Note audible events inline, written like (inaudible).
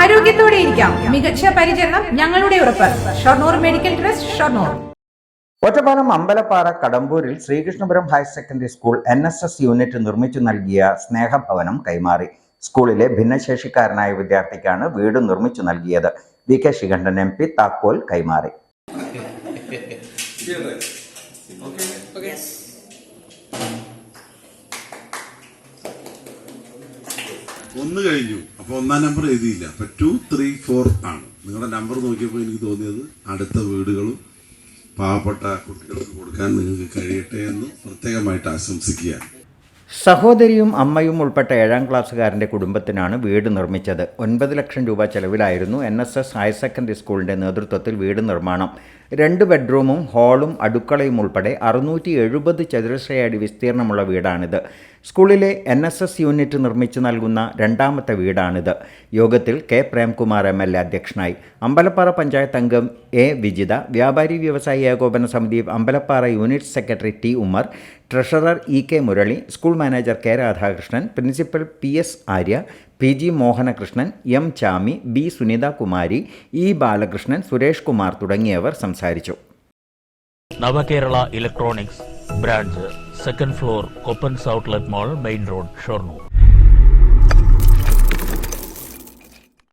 ആരോഗ്യത്തോടെ ഇരിക്കാം. മികച്ച പരിചരണം ഞങ്ങളുടെ ഉറപ്പ്. Shoranur medical trust Shoranur. Ottapalam Ambalappara കടമ്പൂരിൽ Sreekrishnapuram higher secondary school N S S unit നിർമ്മിച്ചു നൽകിയ സ്നേഹഭവനം കൈമാറി. സ്കൂളിലെ ഭിന്നശേഷിക്കാരനായ വിദ്യാർത്ഥിക്കാണ് വീട് നിർമ്മിച്ചു നൽകിയത്. V K Sreekandan M P താക്കോൽ കൈമാറി. (laughs) ഒന്ന് കഴിഞ്ഞു. അപ്പൊ ഒന്നാം നമ്പർ എഴുതിയില്ല. അപ്പൊ ടു ത്രീ ഫോർ ആണ്. നിങ്ങളുടെ നമ്പർ നോക്കിയപ്പോൾ എനിക്ക് തോന്നിയത് അടുത്ത വീടുകളും പാവപ്പെട്ട കുട്ടികൾക്ക് കൊടുക്കാൻ നിങ്ങൾക്ക് കഴിയട്ടെ എന്ന് പ്രത്യേകമായിട്ട് ആശംസിക്കുകയാണ്. സഹോദരിയും അമ്മയും ഉൾപ്പെട്ട ഏഴാം ക്ലാസ്സുകാരന്റെ കുടുംബത്തിനാണ് വീട് നിർമ്മിച്ചത്. ഒൻപത് ലക്ഷം രൂപ ചെലവിലായിരുന്നു N S S higher secondary സ്കൂളിന്റെ നേതൃത്വത്തിൽ വീട് നിർമ്മാണം. രണ്ട് ബെഡ്റൂമും ഹാളും അടുക്കളയും ഉൾപ്പെടെ അറുന്നൂറ്റി എഴുപത് ചതുരശ്രയടി വിസ്തീർണമുള്ള വീടാണിത്. സ്കൂളിലെ എൻ എസ് എസ് യൂണിറ്റ് നിർമ്മിച്ചു നൽകുന്ന രണ്ടാമത്തെ വീടാണിത്. യോഗത്തിൽ K Premkumar M L A അധ്യക്ഷനായി. അമ്പലപ്പാറ പഞ്ചായത്ത് അംഗം എ വിജിത വ്യാപാരി വ്യവസായി ഏകോപന സമിതി Ambalappara unit secretary T Ummer treasurer E K Murali school manager K Radhakrishnan principal P S Arya P G Mohanakrishnan M Chami B Sunitha Kumari E Balakrishnan Suresh Kumar തുടങ്ങിയവർ സംസാരിച്ചു. Navakerala electronics branch second floor Koppans outlet mall main road Shoranur.